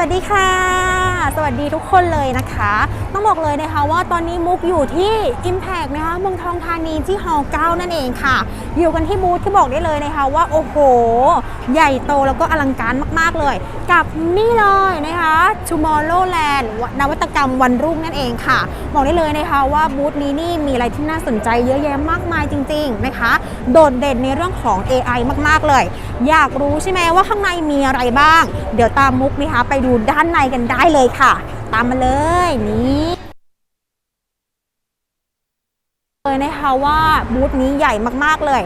สวัสดีค่ะ สวัสดีทุกคนเลยนะคะ ต้องบอกเลยนะคะว่าตอนนี้มุกอยู่ที่ Impact นะคะเมืองทองธานีที่ฮอลล์9นั่นเองค่ะ อยู่กันที่บูธที่บอกได้เลยนะคะว่าโอ้โห ใหญ่โตแล้วก็อลังการมาก ๆ เลย กับนี่เลยนะคะ Tomorrowland นวัตกรรมวันรุ่งนั่นเองค่ะ บอกได้เลยนะคะว่าบูธนี้นี่มีอะไรที่น่าสนใจเยอะแยะมากมายจริง ๆนะคะ โดดเด่นในเรื่องของ AI มากๆเลย อยากรู้ใช่ไหมว่าข้างในมีอะไรบ้าง เดี๋ยวตามมุกนะคะไปดูด้านในกันได้เลยค่ะตามมาเลยนี่เลยนะคะว่าบูธนี้ใหญ่มากๆเลย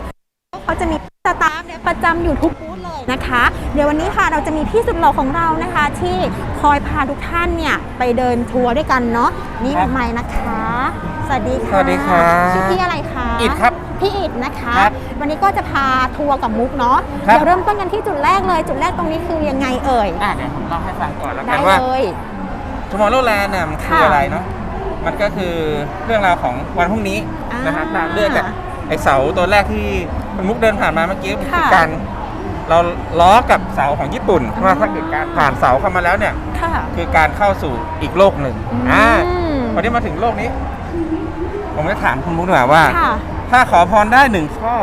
เขาจะมีสตาฟเนี่ยประจำอยู่ทุกบูธเลยนะคะ เดี๋ยววันนี้ค่ะเราจะมีพี่สุดหล่อของเรานะคะ ที่คอยพาทุกท่านเนี่ยไปเดินทัวร์ด้วยกันเนาะนี่ครับใหม่นะคะ สวัสดีค่ะสวัสดีครับชื่อพี่อะไรคะอิฐครับพี่อิดนะคะครับวันนี้ก็จะพาทัวร์กับมุกเนาะครับเดี๋ยวเริ่มต้นกันที่จุดแรกเลย จุดแรกตรงนี้คือยังไงเอ่ยอะเดี๋ยวผมเล่าให้ฟังก่อนแล้วกัได้นว่า เลย Tomorrowland เนี่ยมันคือค่ะอะไรเนาะมันก็คือเรื่องราวของวันพรุ่งนี้อ่านนะครับตามเรื่องจากไอเสาตัวแรกที่คุณมุกเดินผ่านมาเมื่อกี้ค่ะคือการเราล้อกับเสาของญี่ปุ่นอ่าว่าถ้าเกิดการผ่านเสาเข้ามาแล้วเนี่ย ค่ะ คือการเข้าสู่อีกโลกหนึ่งอืมอ่าวันนี้มาถึงโลกนี้ ผมจะถามคุณมุกดีกว่าว่า ค่ะ ถ้าขอพรได้หนึ่งข้อ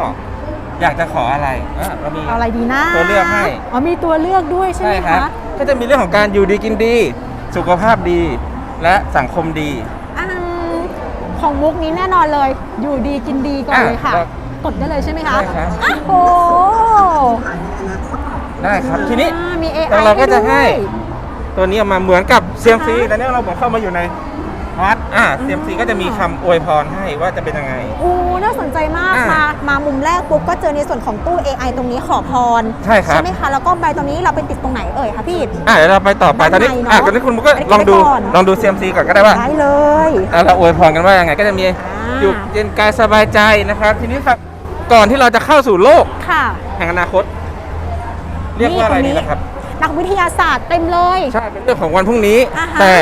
อยากจะขออะไรอะเรามี เอาอะไรดีนะตัวเลือกให้ อ๋อมีตัวเลือกด้วยใช่ไหมครัคะก็จะมีเรื่องของการอยู่ดีกินดี สุขภาพดีและสังคมดีอ่าของมุกนี้แน่นอนเลย อยู่ดีกินดีก่อนอะเลยค่ะครับกดได้เลยใช่ไหมคะได้ครับอ้าวโหได้ครับ ทีนี้ อ่ามี AI แต่เราก็จะให้ ด้วย ตัวนี้ออกมาเหมือนกับเซียมซีอ่าฮะแต่เนี่ยเราบอกเข้ามาอยู่ในวัดอ่าเซียมซีก็จะมีคำอวยพรให้ว่าจะเป็นยังไง โอ้ น่าสนใจมาก อะมามามุมแรกปุ๊บก็เจอในส่วนของตู้ AI ตรงนี้ขอพรใช่ครับไหมคะ แล้วก็ใบตรงนี้เราไปติดตรงไหนเอ่ยคะพี่ อ่าเดี๋ยวเราไปต่อไปตอนนี้ด้านในเนอะอ่าตอนนี้คุณมุกก็อันนี้ลองดูไปก่อน ลองดูเซียมซีก่อนก็ได้ว่าได้เลยแล้วเราอวยพรกันว่ายังไงก็จะมีอ่าอยู่เย็นกายสบายใจนะครับ ทีนี้ครับก่อนที่เราจะเข้าสู่โลกค่ะ แห่งอนาคต เรียกว่าอะไรดีนะครับ นักวิทยาศาสตร์เต็มเลย ใช่เป็นเรื่องของวันพรุ่งนี้ อ่าฮะ แต่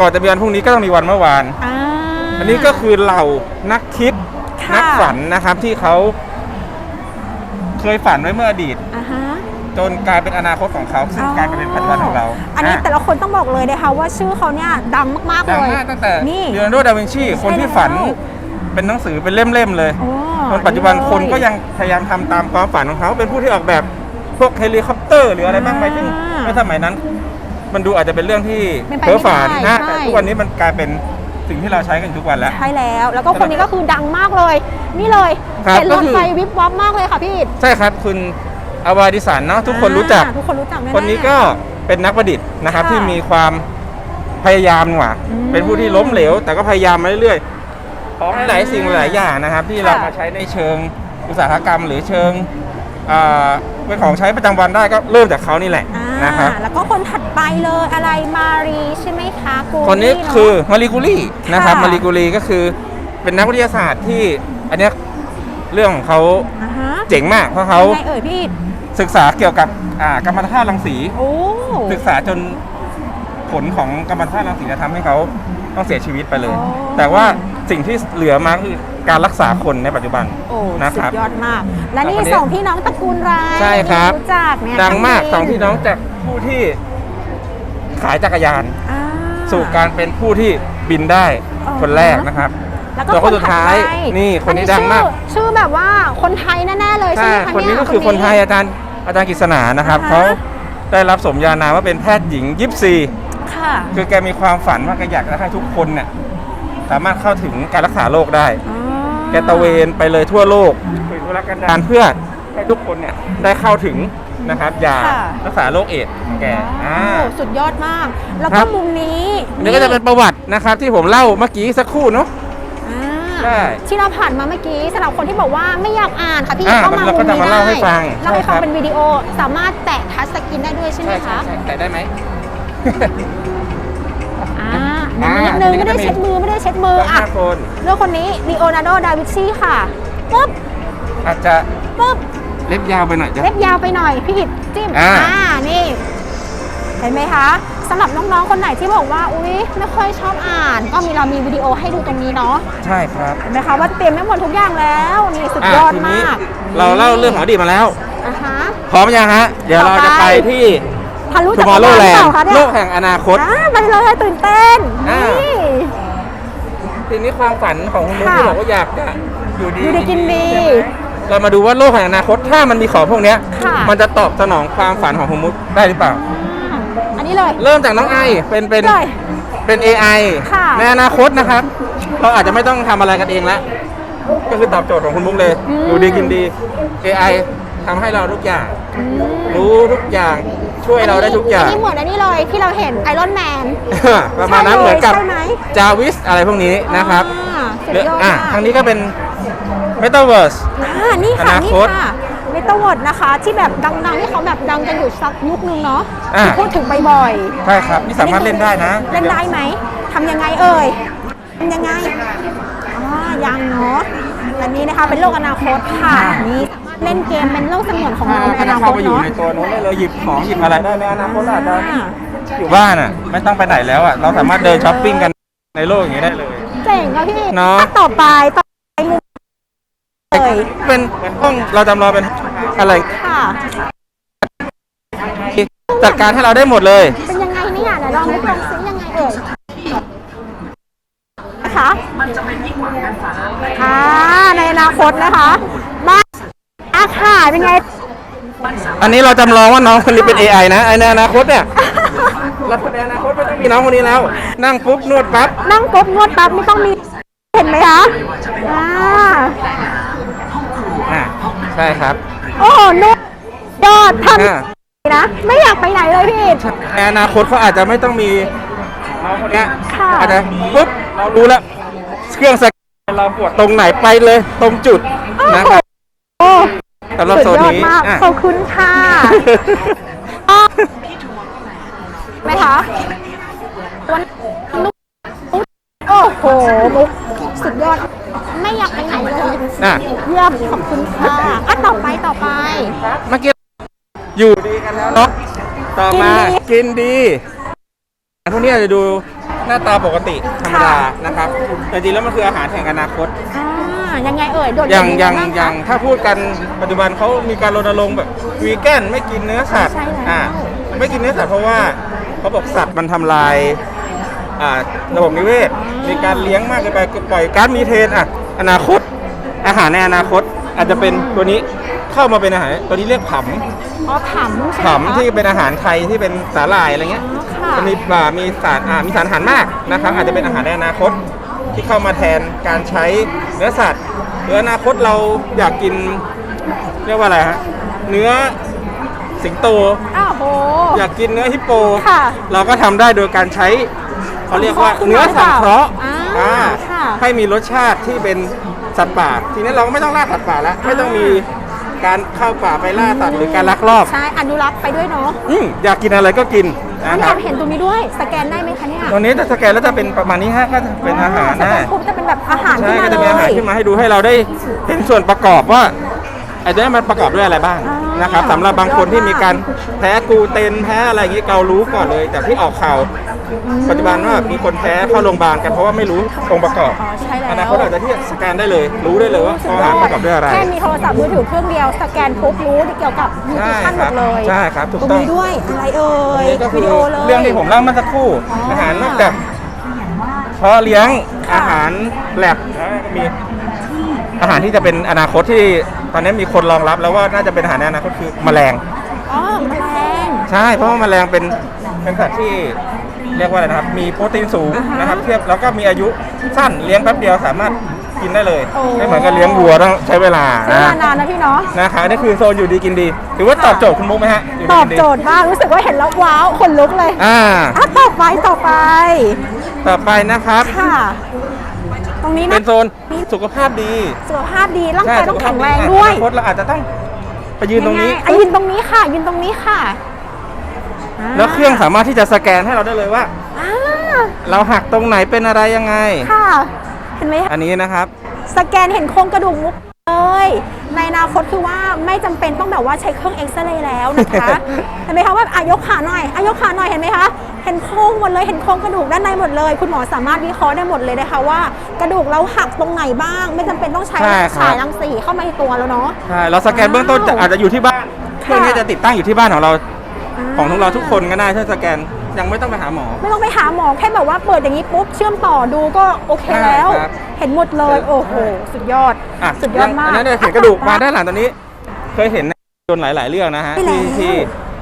ก่อนจะมีวันพรุ่งนี้ก็ต้องมีวันเมื่อวาน อ่าอันนี้ก็คือเหล่านักคิด ค่ะ นัฝันนะครับที่เขาเคยฝันไว้เมื่ออดีต อ่าฮะจนกลายเป็นอนาคตของเขาซึ่งกลายเป็นปัจจุบันของเราอันนี้แต่ละคนต้องบอกเลยนะคะว่าชื่อเขาเนี่ยดังมากๆดัเลงยมากตั้งแต่นี่ เลโอนาร์โด ดาวินชีคนที่ฝันแล้วเป็นหนังสือเป็นเล่มๆเลยโอ้จนปัจจุบันเลยคนก็ยังพยายามทำตามความฝันของเขา เป็นผู้ที่ออกแบบพวกเฮลิคอปเตอร์หรืออะไรบ้างไหมอ่าซึ่งในสมัยนั้น มันดูอาจจะเป็นเรื่องที่เป็นไปเพ้อฝันไม่นะได้แต่ใช่ทุกวันนี้มันกลายเป็น สิ่งที่เราใช้กันทุกวันแล้ว ใช่แล้ว แล้วก็คนนี้ก็คือดังมากเลย นี่เลยครับเห็นรก็ถคือไฟวิบวับมากเลยค่ะพี่อิฐใช่ครับคุณอาวาดิสันเนาะทุกคนรู้จัก อ่าทุกคนรู้จักแน่ๆ คนนี้ก็เป็นนักประดิษฐ์นะครับ ค่ะที่มีความพยายามกว่า อืมเป็นผู้ที่ล้มเหลว แต่ก็พยายามมาเรื่อยๆของหลายๆสิ่งหลายๆอย่างนะครับ ที่ค่ะเรามาใช้ในเชิงอุตสาหกรรม หรือเชิงอ่าเป็นของใช้ประจำวันได้ก็เริ่มจากเขานี่แหละ อ่า นะครับ แล้วก็คนถัดไปเลยอะไรมารีใช่ไหมคะกูคนนี้เะคือมาริกูรีนะครับค่ะมาริกูรีก็คือเป็นนักวิทยาศาสตร์ที่อันเนี้ยเรื่องของเขาอ่าฮะเจ๋งมากเพราะเขายังไงเอ่ยพี่อิฐศึกษาเกี่ยวกับอ่ากัมมันตภาพรังสีโอ้ศึกษาจนผลของกัมมันตภาพรังสีจะทำให้เขาต้องเสียชีวิตไปเลยอ๋อแต่ว่าสิ่งที่เหลือมาคือ การรักษาคนในปัจจุบันโอ้นะสุครัดบยอดมาก และนี่แล้วคนนี้สองพี่น้องตระกูลไรใช่ครับรู้จักเนี่ยดังมากทำสองพี่น้องจากผู้ที่ขายจักรยานอ่าสู่การเป็นผู้ที่บินได้อ๋อคนแรกนะครับแล้วก็ส่วนคนสุดท้ายถัไปนี่คนนี้อัดังมากชื่อชื่อแบบว่าคนไทยแน่ๆเลยใช่ใช่ไหมคะคนนี้เยก็คือคนไทยอาจารย์อาจารย์กฤษณานะครับอ่าฮะเขาได้รับสมญานามว่าเป็นแพทย์หญิงยิปซีค่ะคือแกมีความฝันว่าแกอยากจะให้ทุกคนเนี่ยสามารถเข้าถึงการรักษาโรคได้อ๋อแกตระเวนไปเลยทั่วโลกคุยธุรกันดารเพื่อให้ทุกคนเนี่ยได้เข้าถึงนะครับยาค่ะ รักษาโรคเอดส์ของแกอ่า โอ้สุดยอดมาก แล้วครัก็บ มุมนี้อันนี้ก็จะเป็นประวัตินะครับที่ผมเล่าเมื่อกี้สักครู่เนาะ อ่าใช่ที่เราผ่านมาเมื่อกี้สำหรับคนที่บอกว่าไม่อยากอ่านค่ะพี่อ่าเข้ามาเราก็มุมจะนี้มาได้เล่าให้ฟังเล่าให้ใช่ครัฟังบเป็นวิดีโอสามารถแตะทัชสกรีนได้ด้วยใช่ไหมใช่ใช่คะใช่แต่ได้ไหม อ่าอ่านิดนึงนี่ก็ไม่ได้จะมีเช็ดมือไม่ได้เช็ดมือต้องอะห้าคนเรื่องคนนี้ลีโอนาร์โด ดาวินชีค่ะปุ๊บอาจจะปุ๊บเล็บยาวไปหน่อยจ้ะ เล็บยาวไปหน่อย พี่อิดจิ้มอ่า นี่ เห็นไหมคะสำหรับน้องๆคนไหนที่บอกว่าอุ๊ยไม่ค่อยชอบอ่าน ก็มีเรามีวิดีโอให้ดูตรงนี้เนาะใช่ครับเห็นไหมคะว่าเตรียมไว้หมดทุกอย่างแล้วนี่สุดยอดทีมนี้ากเราเล่าเรื่องของอดีตมาแล้ว อะฮะ พร้อมยังฮะ เดี๋ยวเราจะต่อไปไปที่ คะรู้จัก Tomorrowland เปล่าคะเนี่ยโลกแห่งอนาคต อ่าไปเลยตื่นเต้น อ่านี่ทีนี้ความฝันของคุณมุกค่ะ ที่บอกว่าอยากจะอยู่ดีอยู่ดีกินดีใช่ไหมเรามาดูว่าโลกแห่งอนาคตถ้ามันมีของพวกเนี้ย ค่ะ มันจะตอบสนองความฝันของคุณมุกได้หรือเปล่า อ่าอันนี้เลย เริ่มจากน้องไอเป็นเป็นเลยเป็น AI ค่ะ ในอนาคตนะครับ เราอาจจะไม่ต้องทำอะไรกันเองแล้วก็คือตอบโจทย์ของคุณมุกเลยอยู่ดีกินดี AI ทำให้เราทุกอย่างรู้ทุกอย่าง ช่วยเราได้ทุกอย่าง นนี้เหมือนอันนี้เลยที่เราเห็นไอรอนแมน ประมาณนั้นใช่เลยเหมือนกับใช่ไหม จาวิสอะไรพวกนี้นะครับอ่าสุดหรือยอดอะมากทางนี้ก็เป็น Metaverse อ่านี่อค่ะนานี่คตค่ะเมตาเวิร์ดนะคะ ที่แบบดังๆที่เขาแบบดังกันอยู่สักยุคนึงเนาะอ่า ที่พูดถึงบ่อยใช่ครับ นี่สามารถเล่นได้นะๆเล่นได้ไหม ทำยังไงเอ่ย ทำยังไง อ๋อ ยังเนาะ อันนี้นะคะเป็นโลกอนาคตค่ะ นี่สามารถ เล่นเกมเป็นโลกเสมือนของเราในอนาคเข้าตไปอยู่เนาะในตัวนู้นได้เลยหยิบของหยิบอะไรได้ในอนาคตอาจจะอยู่บ้านอะ ไม่ต้องไปไหนแล้วอะเราสามารถเดินช้อปปิ้งกันในโลกอย่างนี้ได้เลยเจ๋งอะพี่เนาะต่อไปต่อไปมุมเลยเป็นห้องเราจำลองเป็นอะไรค่ะจัดการให้เราได้หมดเลย เป็นยังไงเนี่ยเดี๋ยวลองดูลองซิยังไงเอ่ยนะคะมันจะเป็นยิ่งกว่าการฝาอ่าในอนาคตนะคะบ้าน อาค่ะเป็นไง อันนี้เราจำลองว่าน้องคนนี้เป็น AI นะไอในอนาคตเนี่ยเราในอนาคตไม่ต้องมีน้องคนนี้แล้ว นั่งปุ๊บนวดปั๊บนั่งปุ๊บนวดปั๊บไม่ต้องมี เห็นไหมคะอ่าอ่าใช่ครับโอ้โหนวดยอดทอ่าำนะ ไม่อยากไปไหนเลยพี่อิฐในอนาคตเขาอาจจะไม่ต้องมีน้องคนเนี้ยค่ะ อาจจะปุ๊บเรารู้แล้วเครื่องสแกนเราปวดตรงไหนไปเลย ตรงจุดนะครับ โอ้ สำหรับสุดโซนยอดนี้มากอะ ขอบคุณค่ะอ๋อไหมคะวันลุกโอ้โหมุกสุดยอด ไม่อยากไปไหนเลยอะ เยี่ยมขอบคุณค่ะอะต่อไปต่อไป เมื่อกี้อยู่ดีกันแล้วเนาะต่อมากิกินนดีดีพวกนี้อาจจะดูหน้าตาปกติธรรมดาค่ะนะครับแต่จริงๆแล้วมันคืออาหารแห่งอนาคต อ่า ยังไงเอ่ยโดดอย่างเด่นอย่างบ้คะอย่างถ้าพูดกันปัจจุบันเขามีการรณรงค์แบบวีแกนไม่กินเนื้อสัตว์ใช่แล้วอ่าไม่กินเนื้อสัตว์เพราะว่าเขาบอกสัตว์มันทำลายอ่าระบบนิเวศมีการเลี้ยงมากเกินไปปล่อยก๊าซมีเทนอะอนาคต อาหารในอนาคตอาจจะเป็นตัวนี้เข้ามาเป็นอาหารตัวนี้เรียกผำอ๋อผำใช่ไหมผำที่เป็นอาหารไทยที่เป็นสาหร่ายอะไรเงี้ยอ๋อค่ะจะมีอ่ามีสารอ่ามีสารอาหารมากนะครับอาจจะเป็นอาหารในอนาคต ที่เข้ามาแทนการใช้เนื้อสัตว์หรืออนาคตเราอยากกินเรียกว่าอะไรฮะเนื้อสิงโต อ้าวโห อยากกินเนื้อฮิปโป ค่ะ เราก็ทำได้โดยการใช้เขาเรียกว่าเนื้อสังเคราะห์อ่าอ่าค่ะให้มีรสชาติที่เป็นสัตว์ป่า ทีนี้เราก็ไม่ต้องล่าสัตว์ป่าแล้ว ไม่ต้องมีการเข้าป่าไปล่าสัตว์หรือการลักลอบ ใช่อนุรักษ์ไปด้วยเนาะ อืมอยากกินอะไรก็กินอั นนะนี้คแอรับบเห็นตรงนี้ด้วย สแกนได้ไหมคะเนี่ยตรงนี้จะสแกนแล้วจะเป็นประมาณนี้ฮะก็จะเป็นอาหารสแกนะนปุ๊บจะเป็นแบบอาหารใช่ขึ้นก็มาจะเลมีอาหารยขึ้นมาให้ดูให้เราได้เห็นส่วนประกอบว่าไอ้ตัวนี้มันประกอบด้วยอะไรบ้าง อ่า นนะครับสำหรับบางคนที่มีการแพ้กลูเตนแพ้อะไรอย่างนี้เรารู้ก่อนเลย แต่ที่ออกข่าวปัจจุบันว่ามีคนแพ้เข้าโรงพยาบาลกันเพราะว่าไม่รู้องค์ประกอบอ๋อใช่แล้ว อนาคตอาจจะที่สแกนได้เลย รู้ได้เลยว่าอาหารประกอบด้วยอะไร แค่มีโทรศัพท์มือถือเครื่องเดียวสแกนปุ๊บรู้เกี่ยวกับนิวทริชั่นหมดเลยใช่ครับถูกตรงต้องนี้ด้วยอะไรเอ่ยนี่ก็คืวิอดีโอเลย เรื่องที่ผมเล่าเมื่อสักครู่อ๋อออาหารนอกจากเพาะเลี้ยงค่ะอาหารแลบแล้วก็มี อาหารที่จะเป็นอนาคตที่ตอนนี้มีคนรองรับแล้วว่าน่าจะเป็นอาหารในอนาคตคือแมลง อ๋อแมลง ใช่เพราะว่าแมลงเป็นเป็นสัตว์ที่เรียกว่าอะไรนะครับ มีโปรตีนสูงอ่าฮะนะครับ เทียบแล้วก็มีอายุสั้นเลี้ยงแป๊บเดียวสามารถกินได้เลยโอ้ ไม่เหมือนกับเลี้ยงวัวต้องใช้เวลาใช้เวลานานนะพี่เนาะ นะครับอันนี่คือโซนอยู่ดีกินดีถือว่าตอบโจทย์คุณมุกไหมฮะยู่ตดีอบกินดีโจทย์มากรู้สึกว่าเห็นแล้วว้าวขนลุกเลยอ่า อะต่อไปต่อไป ต่อไปนะครับ ค่ะต รงนี้เป็นะ นโซนสุขภาพดีสุขภาพดีร่างใช่กายต้สุองขภาแข็พงดีแรงอะด้วยอนาคตเราอาจจะต้องไปยืนตรงนี้ยัไอะยืนตรงนี้ค่ะ ยืนตรงนี้ค่ะาแล้วเครื่องสามารถที่จะสแกนให้เราได้เลยว่า อ่าเราหักตรงไหนเป็นอะไรยังไง ค่ะ เห็นไหมคะ อันนี้นะครับ สแกนเห็นโครงกระดูกมุกเลย ในอนาคตคือว่าไม่จำเป็นต้องแบบว่าใช้เครื่องเอ็กซเรย์แล้วนะคะเห็นไหมคะว่าอายกขาหน่อยอายกขาหน่อยเห็นไหมคะเห็นโครงหมดเลยเห็นโครงกระดูกด้านในหมดเลย คุณหมอสามารถวิเคราะห์ได้หมดเลยนะคะว่า กระดูกเราหักตรงไหนบ้าง ไม่จำเป็นต้องใช้ใช่ครับฉายรังสีเข้ามาในตัวแล้วเนาะใช่เราสแกนเบื้องต้นจะว้าวอาจจะอยู่ที่บ้านเครื่องนี้จะติดตั้งอยู่ที่บ้านของเราอ่าของทุกเราทุกคนก็ได้ถ้าสแกน ยังไม่ต้องไปหาหมอ ไม่ต้องไปหาหมอแค่แบบว่าเปิดอย่างนี้ปุ๊บเชื่อมต่อดูก็โอเคแล้วใช่ครับเห็นหมดเลยโอ้โหสุดยอดอะสุดยอดมากนนั้นเนี่ยเห็นกระดูกมาด้านหลังตอนนี้ เคยเห็นในจนหลาย ๆ เรื่องนะฮะไปแล้วที่ที่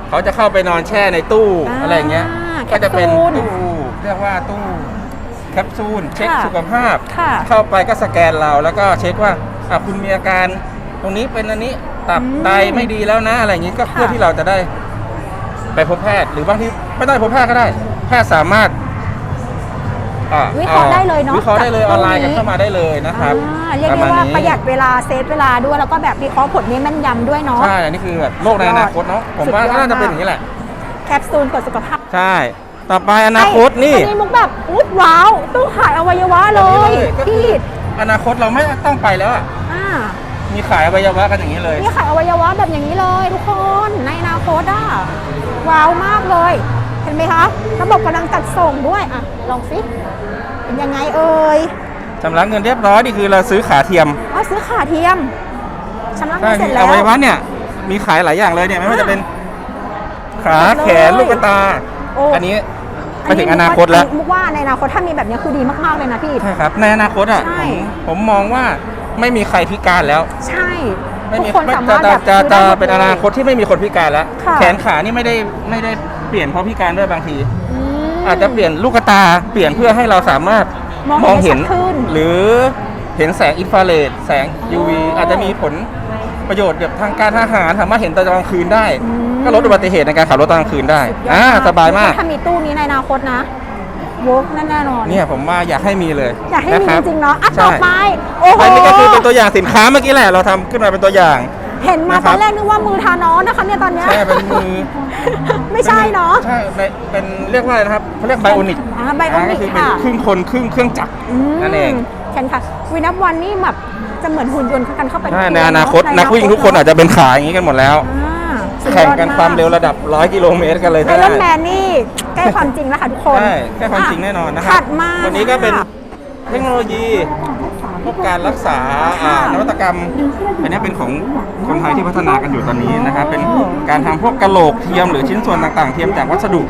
เขาจะเข้าไปนอนแช่ในตู้อ่าอะไรอย่างเงี้ย แคก็ปซูลจะเป็นตู้เรียกว่าตู้แคปซูลเช็คค่ะสุขภาพ ค่ะ เข้าไปก็สแกนเราแล้วก็เช็คว่าอะคุณมีอาการ ตรงนี้เป็นอันนี้ตับอืมไตไม่ดีแล้วนะอะไรอย่างงี้ก็ค่ะเพื่อที่เราจะได้ ไปพบแพทย์หรือบางทีไม่ต้องไปพบแพทย์ก็ได้ แพทย์สามารถอ่วิเคราะห์ได้เลยเนอะวิเคราะห์ได้เลยจากออนไลน์ตรงนี้กันเข้ามาได้เลยนะครับอ่าเรียกได้ว่าประหยัดเวลาเซฟเวลาด้วยแล้วก็แบบวิเคราะห์ผลนี้แม่นยำด้วยเนาะ ใช่อันนี้คือแบบโลกในอนาคตเนาะผมว่าสุดยอด ก็น่าจะเป็นมากอย่างนี้แหละ แคปซูลกดสุขภาพใช่ ต่อไปอนาคตนี่ อันนี้มุกแบบอุ๊ยว้าว ตู้ขายอวัยวะเลยก็คือ พี่อนาคตเราไม่ต้องไปแล้วอะอ่า มีขายอวัยวะกันอย่างนี้เลย นี่ขายอวัยวะแบบอย่างนี้เลยทุกคนในอนาคตอะว้าวมากเลย เห็นไหมคะระบบกำลังจัดส่งด้วยอะลองสิเป็นยังไงเอ่ยชำระเงินเรียบร้อยนี่คือเราซื้อขาเทียมอ๋อซื้อขาเทียมชำระเงิใช่นเสร็จมีแล้อว วัยวะเนี่ย มีขายหลายอย่างเลยเนี่ยไม่ว่าจะเป็นขาหมดเลยแขนลูกตา โอ้ อันนี้ไปถึงอนาคตแล้ว มุกว่าในอนาคตถ้ามีแบบนี้คือดีมากๆเลยนะพี่ ใช่ครับ ในอนาคตอะใช่ ผมผมมองว่า ไม่มีใครพิการแล้ว ใช่ไม่ทุกมีคนไม่สาจะมารถจะแบบจะซื้อจะได้หมดเป็นอนาคตที่ไม่มีคนพิการแล้ว ค่ะ แขนขานี่ไม่ได้ไม่ได้เปลี่ยนเพราะพิการด้วยบางทีอืมอาจจะเปลี่ยนลูกตาเปลี่ยนเพื่อให้เราสามารถมองเห็นได้ชัดขึ้นหรือเห็นแสงอินฟราเรดแสง UV อาจจะมีผลประโยชน์แบบทางการทหารสามารถเห็นตอนกลางคืนได้ก็ลดอุบัติเหตุในการขับรถตอนกลางคืนได้สุดยอดอ่าสบายมาก ถ้ามีตู้นี้ในอนาคตนะ วกแน่นอนเนี่ยผมว่าอยากให้มีเลยอยากให้มีจริงๆเนาะอะต่อไปโอ้โหอันนี้ก็คือเป็นตัวอย่างสินค้าเมื่อกี้แหละเราทำขึ้นมาเป็นตัวอย่าง เห็นมาตอนแรกนึกว่ามือทานอสนะคะเนี่ยตอนเนี้ยใช่เป็นมือไม่ใช่เนาะใช่เป็นเรียกว่าอะไรนะครับเขาเรียกไบโอนิกอ่า bionic ก็คือเป็นค่ะครึ่งคนครึ่งเครื่องจักรนั่นเองแข่งค่ะวินับวันนี่แบบจะเหมือนหุ่นยนต์กันเข้าไปใช่ในอนาคตนักวิ่งทุกคนอาจจะเป็นขาอย่างนี้กันหมดแล้ว แข่งอดกันมความเร็วระดับ 100 กิโลเมตรกันเลยไอได้รอนแมนนี่ใกล้ความจริงแล้วค่ะทุกคนใช่แค่ความจริงแน่นอนนะครัถัดมาวันนี้ก็เป็นค่ะเทคโนโลยีพวกการรักษาอ่าค่ะนวัตกรรม อันนี้เป็นของคนไทยที่พัฒนากันอยู่ตอนนี้นะครับ เป็นโอ้การทำพวกกะโหลกเทียมหรือชิ้นส่วนต่างๆ เทียมจากวัสดุ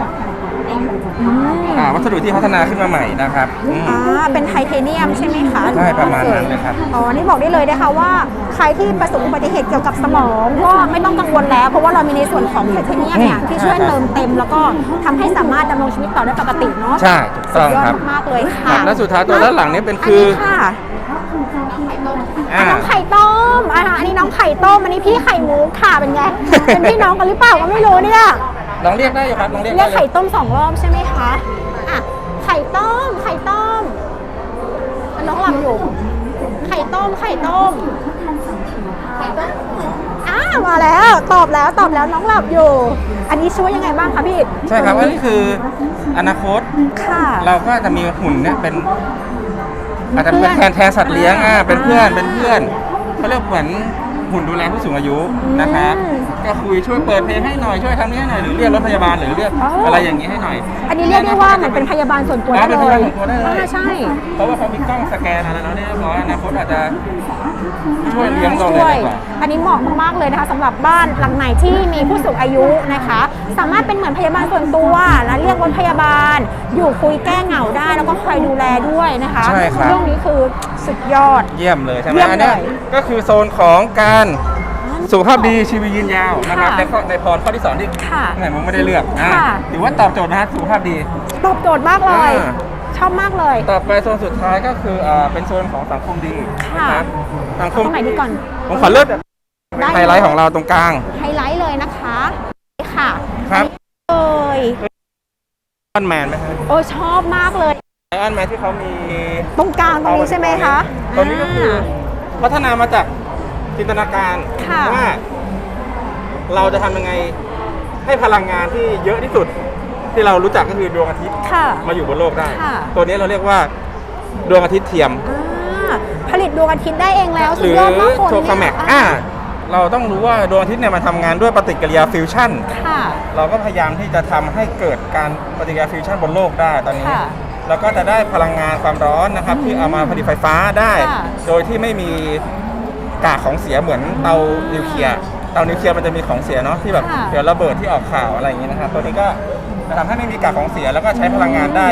อืมอ่าวัสดุที่พัฒนาขึ้นมาใหม่นะครับอืม อ่าเป็นไทเทเนียมใช่ไหมคะใช่ประมาณนั้นเลยครับ อ๋อ นี่บอกได้เลยนะคะว่าใครที่ประสบอุบัติเหตุเกี่ยวกับสมอง ก็ไม่ต้องกังวลแล้ว เพราะว่าเรามีในส่วนของไทเทเนียมเนี่ยอืมที่ช่วยใช่ครับเติมเต็ม แล้วก็ทำให้สามารถดำรงชีวิตต่อได้ปกติเนาะใช่ถูกสุต้ดองยอครัดบมากๆเลยคค่ะรับและสุดท้ายตัวด้านหลังนี้เป็นอันคือนี้ค่ะอ่าอันน้องไข่ต้มอ่าอันนี้น้องไข่ต้ม อันนี้พี่ไข่มุกค่ะ เป็นไง เป็นพี่น้องกันหรือเปล่าก็ไม่รู้เนี่ย ลองเรียกได้อยู่ครับลองเรียกเรีได้ยกเลไข่ยต้มสองรอบใช่ไหมคะ อะ ไข่ต้ม ไข่ต้มอันน้องหลับอยู่ ไข่ต้ม ไข่ต้มไข่ต้มอ้ามาแล้ว ตอบแล้ว ตอบแล้วน้องหลับอยู่ อันนี้ช่วยยังไงบ้างคะพี่ใช่ครับอันนี้คืออนาคตค่ะ เราก็จะมีหุ่นเนี่ยเป็นอาจจะเป็นแทนแทนสัตว์เลี้ยงอ่าเป็นเพื่อนอ่าเป็นเพื่อนเขาเรียกเหมือนหุ่นดูแลผู้สูงอายุอืมนะครับ ก็คุยช่วยเปิดเพลงให้หน่อยช่วยทำนี้ให้หน่อยหรือเรียกรถพยาบาลหรือเรียกอ๋ออ อะไรอย่างนี้ให้หน่อยอันนี้เรียกได้ว่าเหมือนเป็นพยาบาลส่วนตัวอ่าได้เป็นเลพยาบาลยส่วนตัวได้เลยอ่าใช่ เพราะว่าเขามีกล้องสแกนอะไรแล้วเนี่ยเรียบร้อยอนาคตอาจจะช่วยเลี้ยงเราช่เลวยยดีกว่า อันนี้เหมาะมากๆเลยนะคะสำหรับบ้านหลังไหนที่มีผู้สูงอายุนะคะ สามารถเป็นเหมือนพยาบาลส่วนตัวและเรียกรถพยาบาล อยู่คุยแก้เหงาได้ แล้วก็คอยดูแลด้วยนะคะใช่ครับ เรื่องนี้คือสุดยอด เยี่ยมเลยใช่ไหมเยี่ยมอันเนี้ยเลยก็คือโซนของการ สุขภาพดีชีวิตยืนยาวนะครับค่ะในข้อในพรข้อที่สองที่ค่ะไหนผมไม่ได้เลือกอะค่ะ ถือว่าตอบโจทย์นะฮะสุขภาพดี ตอบโจทย์มากเลย อ่า ชอบมากเลย ต่อไปโซนสุดท้ายก็คืออ่าเป็นโซนของสังคมดีค่ะนะครับสังคมตรงไหนดีก่อน ผมขอเลือกได้ ไฮไลท์ของเราตรงกลาง ไฮไลท์เลยนะคะนี่ค่ะครับเลยออนแมนไหมครับโอ้ชอบมากเลย ไอออนแมนที่เขามีตรงกลางตรงนี้ใช่ไหมคะตรงนี้ก็คือพัฒนามาจาก จินตนาการค่ะ ว่า เราจะทำยังไงให้พลังงานที่เยอะที่สุด ที่เรารู้จักก็คือดวงอาทิตย์ค่ะ มาอยู่บนโลกได้ ค่ะ ตัวนี้เราเรียกว่าดวงอาทิตย์เทียม อ่าผลิตดวงอาทิตย์ได้เองแล้วหสุดรือยอดมากคนโทคาแมกเนี่ยอ่า เราต้องรู้ว่าดวงอาทิตย์เนี่ยมันทำงานด้วยปฏิกิริยาฟิวชั่น ค่ะ เราก็พยายามที่จะทำให้เกิดการปฏิกิริยาฟิวชั่นบนโลกได้ตอนนี้ ค่ะแล้วก็จะได้พลังงานความร้อนนะครับ ที่เอามาผลิตไฟฟ้าได้ ค่ะโดยที่ไม่มี กากของเสียเหมือนเตานิวเคลียร์เตานิวเคลียร์มันจะมีของเสียเนาะที่แบบค่ะเกิดระเบิดที่ออกข่าวอะไรอย่างนี้นะครับตัวนี้ก็จะทำให้ไม่มีกากของเสียแล้วก็ใช้พลังงานได้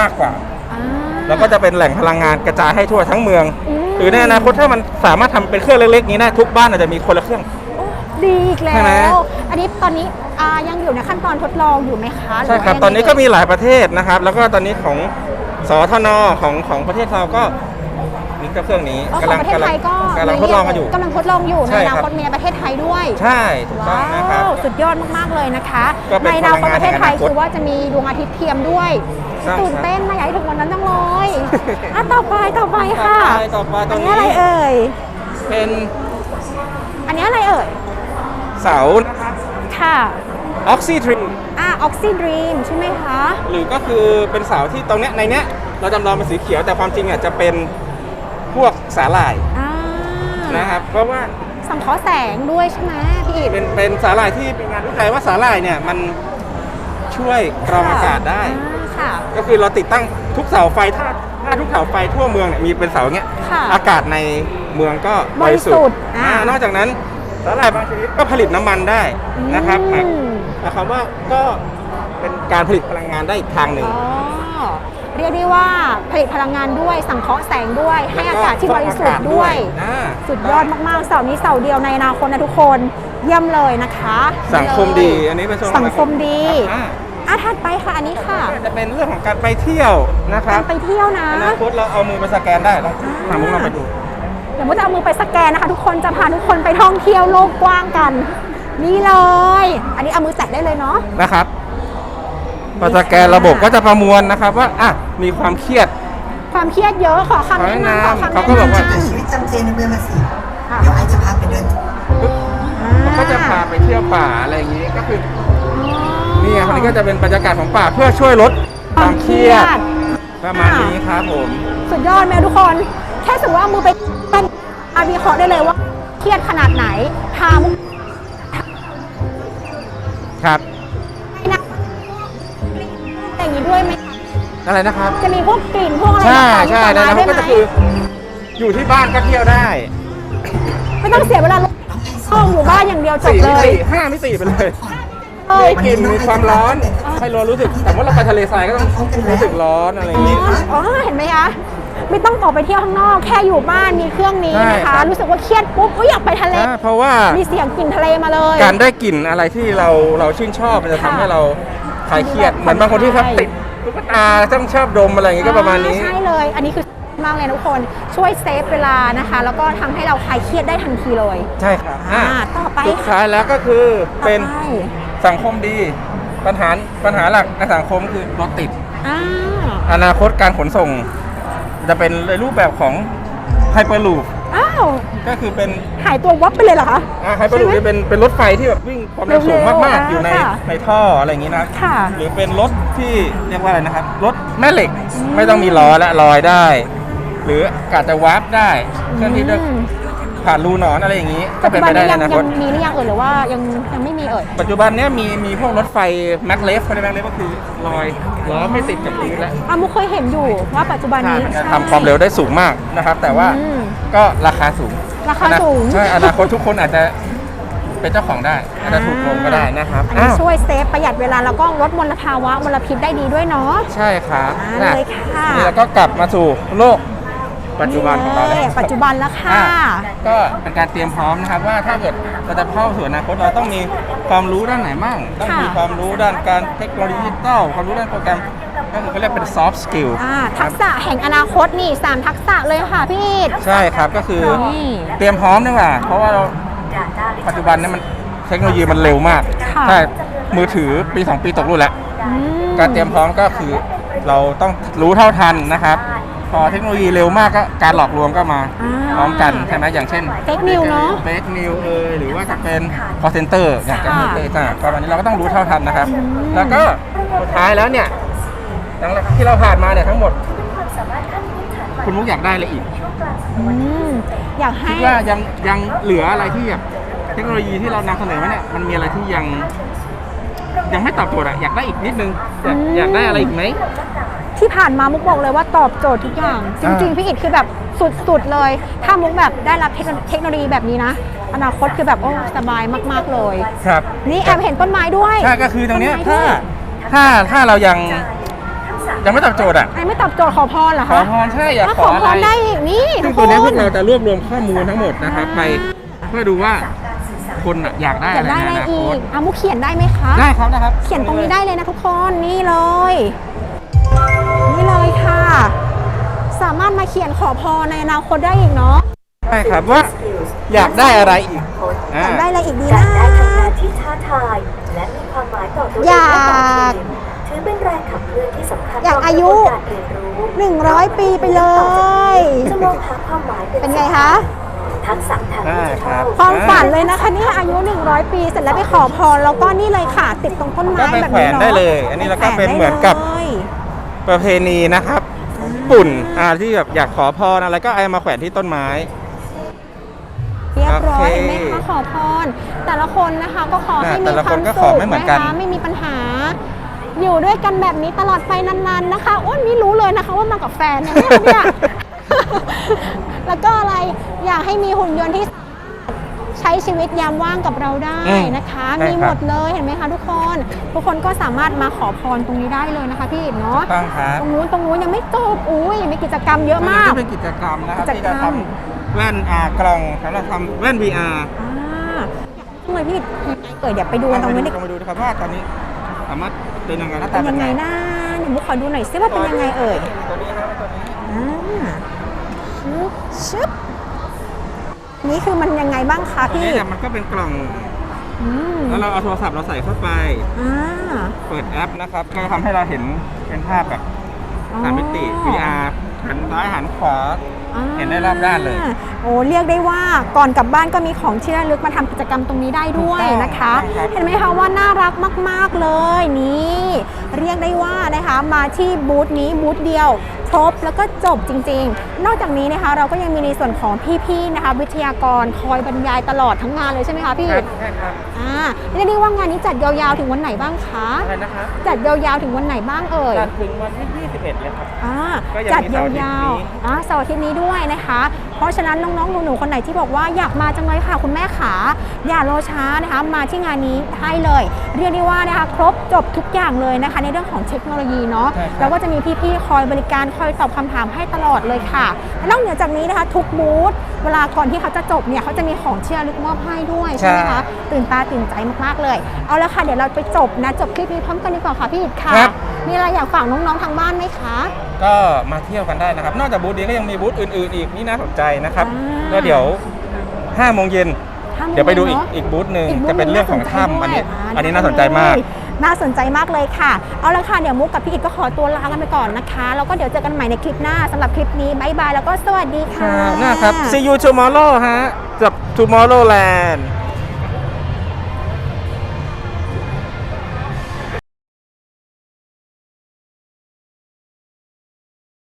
มากกว่า อ่า แล้วก็จะเป็นแหล่งพลังงานกระจายให้ทั่วทั้งเมือง อืม หรือในอนาคตถ้ามันสามารถทำเป็นเครื่องเล็กๆนี้ได้ทุกบ้านอาจจะมีคนละเครื่อง โอ้ดีอีกแล้ใช่ไหม ว อันนี้ตอนนี้อ่ายังอยู่ในขั้นตอนทดลองอยู่ไหมคะหใช่ว่าครับยังไงตอนนี้ก็มีเหลายประเทศนะครับ แล้วก็ตอนนี้ของสทนของของประเทศเราก็ มีเครื่องนี้อ๋อของประเทศไทยก็กำลังทดลองกันอยู่ กำลังทดลองอยู่ในใช่อครันาบคตมีในประเทศไทยด้วย ใช่ถูกต้องว้านะครับ ว สุดยอดมาก ๆ เลยนะคะ ก็เป็นในอนาคตพลังงานประเทศไทยแห่งอนาคตคือว่าจะมีดวงอาทิตย์เทียมด้วยใช่ตื่นเต้นนะอยากให้ถึงวันนั้นจังเลยอะต่อไปต่อไปค่ะต่อไปต่อไปตรอันงนี้นี้อะไรเอ่ย เป็นอันนี้อะไรเอ่ย เสาค่ะออกซิทรีอะออกซิดรีมใช่ไหมคะ หรือก็คือเป็นเสาที่ตรงเนี้ยในเนี้ยเราจำลองเป็นสีเขียวแต่ความจริงอะจะเป็น พวกสาหร่ายอ่านะครับ เพราะว่าสังเคราะห์แสงด้วยใช่ไหมพี่อิฐเป็นเป็นสาหร่ายที่เป็นงานวิจัยว่าสาหร่ายเนี่ยมันช่วยกรองอากาศได้อ่าค่ะ ก็คือเราติดตั้งทุกเสาไฟถ้าถ้าทุกเสาไฟทั่วเมืองเนี่ยมีเป็นเสาอย่างเงี้ยค่ะอากาศในเมืองก็บริสุทธิ์อ่า อ่านอกจากนั้นสาหร่ายบางชนิดก็ผลิตน้ำมันได้นะครับอืมนะครับว่าก็เป็นการผลิตพลังงานได้อีกทางหนึ่ง อ๋อ เรียกได้ว่าผลิตพลังงานด้วย สังเคราะห์แสงด้วย ให้อากาศที่บริสุทธิ์ด้วยอ่าสุดยอดมากๆเสาร์นี้เสาร์เดียวในอนาคตนะทุกคนเยี่ยมเลยนะคะ สังคมดีอันนี้เป็นส่วนสังคมดีอ่าอะถัดไปค่ะอันนี้ค่ะ จะเป็นเรื่องของการไปเที่ยวนะครับไปเที่ยวนะอนาคตเราเอามือไปสแกนได้ลองถามมุกเราไปดูเดี๋ยวมุกจะเอามือไปสแกนนะคะ ทุกคนจะพาทุกคนไปท่องเที่ยวโลกกว้างกัน นี่เลย อันนี้เอามือแตะได้เลยเนาะนะครับ พอสแกนระบบก็จะประมวลนะครับว่าอะมีความเครียด ความเครียดเยอะขอคำแนะนำขอคำเขาแนะก็บอกว่านำแต่ชีวิตจำเจในเมืองมาสิค่ะเดี๋ยวไอจะพาไปเดินมันก็จะพาไปเที่ยวป่าอะไรอย่างนี้ก็คือนี่ไงคนนี้ก็จะเป็นบรรยากาศของป่าเพื่อช่วยลดความเครียดประมาณนี้ครับผม สุดยอดไหมทุกคน แค่สมมติว่าเอามือไปเป็นอาวิเคราะห์ได้เลยว่า เครียดขนาดไหนพามุกครับ ด้วยไหมอะไรนะครับ จะมีพวกกลิ่นพวกอะไรใช่ต่างๆใช่ต่นะอคมารับด้วยก็ไหมจะคืออยู่ที่บ้านก็เที่ยวได้ ไม่ต้องเสียเวลาลงห้องอยู่บ้านอย่างเดียวจบสี่เลมิยติห้ามิติไปเลยเอ้ยมีกลิ่นมีความร้อนให้เรารู้สึกแต่ว่าเราไปทะเลทรายก็ต้องรู้สึกร้อนอะไรอย่างนี้ อ๋อเห็นไหมคะไม่ต้องออกไปเที่ยวข้างนอกแค่อยู่บ้านมีเครื่องนี้นะใช่ครัคะ บ รู้สึกว่าเครียดปุ๊บอุ๊ยอยากไปทะเลอ่าเพราะว่ามีเสียงกลิ่นทะเลมาเลย การได้กลิ่นอะไรที่เราเราชื่นชอบมันจะทำค่ะให้เราค ลายเครียดเหมือนบางคนที่ชอบติดตุ๊กตาต้องชอบดมอะไรอย่างนี้ก็ประมาณนี้ อ่ใช่เลย อันนี้คือมากเลยนะทุกคนช่วยเซฟเวลานะคะ แล้วก็ทำให้เราคลายเครียดได้ทันทีเลยใช่ครับอ่าต่อไปสุดท้ายแล้วก็คือเป็นต่อไสังคมดี ปัญหาปัญหาหลักในสังคมคือรถติด อ่าอนาคตการขนส่ง จะเป็นในรูปแบบของไฮเปอร์ลูปอ้าวก็คือเป็นหายตัววับไปเลยเหรอคะไฮเปอร์ลูปใช่ไหมจะเป็นเป็นรถไฟที่แบบวิ่งความเร็วสูงเร็วๆมากๆ อยู่ในอ่าค่ะในท่ออะไรอย่างนี้นะค่ะหรือเป็นรถที่เรียกว่าอะไรนะครับรถแม่เหล็กไม่ต้องมีล้อและลอยได้ หรืออาจจะวาร์ปได้เคลื่อนที่ด้วยอืม ผ่านรูหนอนอะไรอย่างนี้ก็ปัจเป็จุนบัไปนได้นี้ในยังอนาคยัตงมีหรือยังเอ่ยหรือว่ายังยังไม่มีเอ่ย ปัจจุบันเนี้ยมีมีพวกรถไฟแม็กเลฟเขาเรียกแม็กเลฟก็คือลอยล้อไม่ติดกับพื้นแล้วอะมุกเคยเห็นอยู่ว่าปัจจุบันใช่นี้มันจะทำความเร็วได้สูงมากนะครับ แต่ว่าอืมก็ราคาสูงราคาสูง ใช่อนาคตทุกคนอาจจะเป็นเจ้าของได้อาจจะถูกลงก็ได้นะครับอันนี้อ้าวช่วยเซฟประหยัดเวลาแล้วก็ลดมลภาวะมลพิษได้ดีด้วยเนาะ ใช่ครับมาเลยค่ะ นี่แล้วก็กลับมาสู่โลก ปัจจุบันของเรานี่แล้ว ปัจจุบันแล้วค่ะอะ ก็เป็นการเตรียมพร้อมนะครับว่าถ้าเกิดเราจะเข้าสู่อนาคตเราต้องมีความรู้ด้านไหนมั่งต้องมีค่ะความรู้ด้านการเทคโนโลยีดิจิตอลความรู้ด้านโปรแกรมก็คือเขาเรียกเป็น soft skill อ่าทักษะแห่งอนาคตนี่3ทักษะเลยค่ะพี่อีทใช่ครับก็คือนี่เตรียมพร้อมดีกว่าเพราะว่าเราปัจจุบันเนี่ยมันเทคโนโลยีมันเร็วมากค่ะใช่มือถือปี 2 ปีตกรุ่นแล้วอืมการเตรียมพร้อมก็คือเราต้องรู้เท่าทันนะครับ พอเทคโนโลยีเร็วมากก็การหลอกลวงก็มาอ่าพร้อมกันใช่ไหมอย่างเช่น Fake news เนอะเฟกนิวเอยหรือว่าจะเป็น call center อย่างการค่ะ เตอร์ประมาณนี้เราก็ต้องรู้เท่าทันนะครับอืมแล้วก็สุดท้ายแล้วเนี่ยหลังจากที่เราผ่านมาเนี่ยทั้งหมดคุณมุกอยากได้อะไรอีก อืมอยากให้ คิดว่ายังยังเหลืออะไรที่แบบเทคโนโลยีที่เรานำเสนอมาเนี่ยมันมีอะไรที่ยัง ยังไม่ตอบโจทย์อะอยากได้อีกนิดนึงอยากอืม อยากได้อะไรอีกไหม ที่ผ่านมามุกบอกเลยว่าตอบโจทย์ทุกอย่าง จริงอ่าๆพี่อิดคือแบบสุดๆเลย ถ้ามุกแบบได้รับเทคโนเทคโนโลยีแบบนี้นะ อนาคตคือแบบโอ้สบายมากๆเลย ครับนี่แอบเห็นต้นไม้ด้วยใช่ก็คือตรงเนี้ยต้ถ้าไม้ด้วยถ้าถ้าเรายังยังไม่ตอบโจทย์อะไอ้ไม่ตอบโจทย์ขอพรเหรอขอคะพรใช่อยากถ้าขขอออะพไรรได้อีกนี่ซึ่งทุตัวกเนี้ยคพวนกเราจะรวบรวมข้อมูลทั้งหมดนะครับไปเพื่อดูว่าคนอะอยากได้ออะยากไรได้ในอะไรอนาอีคตกอามุกเขียนได้ไหมคะ ได้ครับนะครับ เขียนตรงนี้ได้เลยนะทุกคน นี่เลยนี่ เลยค่ะ สามารถมาเขียนขอพรในอนาคตได้อีกเนาะใช่ครับว่าอยากได้อะไรอีกอ่าอยากได้อะไรอีกดีกานะ รได้ทำงานที่ท้าทาย และมีความหมายต่อตัวเองอยากและต่อทีมถือเป็นแรงขับเคลื่อนที่สำคัญอยากต่อายุกระบวนการเรียนรู้100 ปีไปเลย จะมองหาความหมายเป็นไงคะ ทักษะทางดิจิทัล ความฝันเลยนะคะเนี่ยอายุ 100 ปีเสร็จแล้วไปขอพรแล้วก็นี่เลยค่ะ ติดตรงต้นไม้ก็ไปแบบแขวนี้นเนาะได้เลย อันนี้เราก็เป็นแขวเหมือนกับได้เลย ประเพณีนะครับปุ่นอ่าที่แบบอยากขอพรอะไรก็เอามาแขวนที่ต้นไม้ เรียบร้อยโอเคเห็นไหมคะขอพรแต่ละคนนะคะก็ขอให้แต่มีละคความนก็ขสุอขไม่เหมือนนะกันคะไม่มีปัญหา อยู่ด้วยกันแบบนี้ตลอดไปนานๆนะคะอ้วนไม่รู้เลยนะคะว่ามากับแฟนนะเนี่ยเนี่ย แล้วก็อะไรอยากให้มีหุ่นยนต์ที่ใช้ชีวิตยามว่างกับเราได้อืมนะคะใช่มีคหรัมบดเลยเห็นไหมคะทุกคน ทุกคนก็สามารถมาขอพรตรงนี้ได้เลยนะคะพี่อิฐเนาะต้องครับตรงนู้นตรงนู้นยังไม่จบอุ้ยมีกิจกรรมเยอะมากนเป็นกิจกรรมนะครับกิจที่กรจะรมทำแว่นอากล่องสำหรับทำแว่น VR อ่าทำไมพี่เปิดเดี๋ยวไปดูกันตรงนู้นดิลองไปดูนะครับว่าตอนนี้สามารถเป็นยังไงหน้าเป็ตานเป็ยันงไงไงนะเดี๋ยวมุกขอดูหน่อยซิว่าเป็นยังไงเอ่ยตัวนี้ครับตัวนี้อ่าชึบชึบ นี่คือมันยังไงบ้างคะตัวพี่นี้เนี่ยมันก็เป็นกล่อง อืมแล้วเราเอาโทรศัพท์เราใส่เข้าไป อ่าเปิดแอปนะครับ ก็ทำให้เราเห็นเป็นภาพแบบอ๋อสามมิติ VR หันซ้ายหันขวา อ่าเห็นได้รอบด้านเลย โอ้เรียกได้ว่าก่อนกลับบ้านก็มีของที่ระลึกมาทำกิจกรรมตรงนี้ได้ด้วยถูกต้องนะคะใช่ครับ เห็นไหมคะว่าน่ารักมาก ๆ เลยนี่ เรียกได้ว่านะคะมาที่บูธนี้บูธเดียวค รบแล้วก็จบจริง ๆ นอกจากนี้นะคะเราก็ยังมีในส่วนของพี่ๆนะคะ วิทยากรคอยบรรยายตลอดทั้งงานเลยใช่ไหมคะพี่ครับใช่ครับอ่าเรียกได้ว่างานนี้จัดยาวๆถึงวันไหนบ้างคะอะไรนะครับจัดยาวๆถึงวันไหนบ้างเอ่ยจัดถึงวันที่ 21เลยครับอ่าก็ยังจัดมียาเสาร์อาทิตย์นี้วๆอ่าเสาร์อาทิตย์นี้ด้วยนะคะ เพราะฉะนั้นน้องๆหนูๆคนไหนที่บอกว่าอยากมาจังเลยค่ะคุณแม่ขาอย่ารอช้านะคะมาที่งานนี้ได้เลย เรียกได้ว่านะคะครบจบทุกอย่างเลยนะคะ ในเรื่องของเทคโนโลยีเนาะใช่ครับแล้วก็จะมีพี่ๆคอยบริการคอยตอบคำถามให้ตลอดเลยค่ะและนอกเหนือจากนี้นะคะทุกบูธเวลาก่อนที่เขาจะจบเนี่ยเขาจะมีของเชียร์ลึกมอบให้ด้วยใช่ไหมคะตื่นตาตื่นใจมากๆเลย เอาละค่ะเดี๋ยวเราไปจบนะจบคลิปนี้พร้อมกันดีกว่าค่ะพี่อิดค่ะครับ มีอะไรอยากฝากน้องๆทางบ้านไหมคะ ก็มาเที่ยวกันได้นะครับ นอกจากบูธนี้ก็ยังมีบูธอื่นๆอีกนี่น่าสนใจนะครับอ่า ก็เดี๋ยว5โมงเย็นห้าโมงเดี๋ยวไปดูอีกเนอะอีกบูธหนึ่งอีกบูธจะเป็นเรื่องของหถ้ำอันนี้าสใจด้วยอันนี้น่าสนใจมาก น่าสนใจมากเลยค่ะ เอาละค่ะ เดี๋ยวมุกกับพี่อิดก็ขอตัวลากันไปก่อนนะคะ แล้วก็เดี๋ยวเจอกันใหม่ในคลิปหน้าสำหรับคลิปนี้บายบายแล้วก็สวัสดีค่ะ นะครับ see you tomorrow ฮะกับ tomorrowland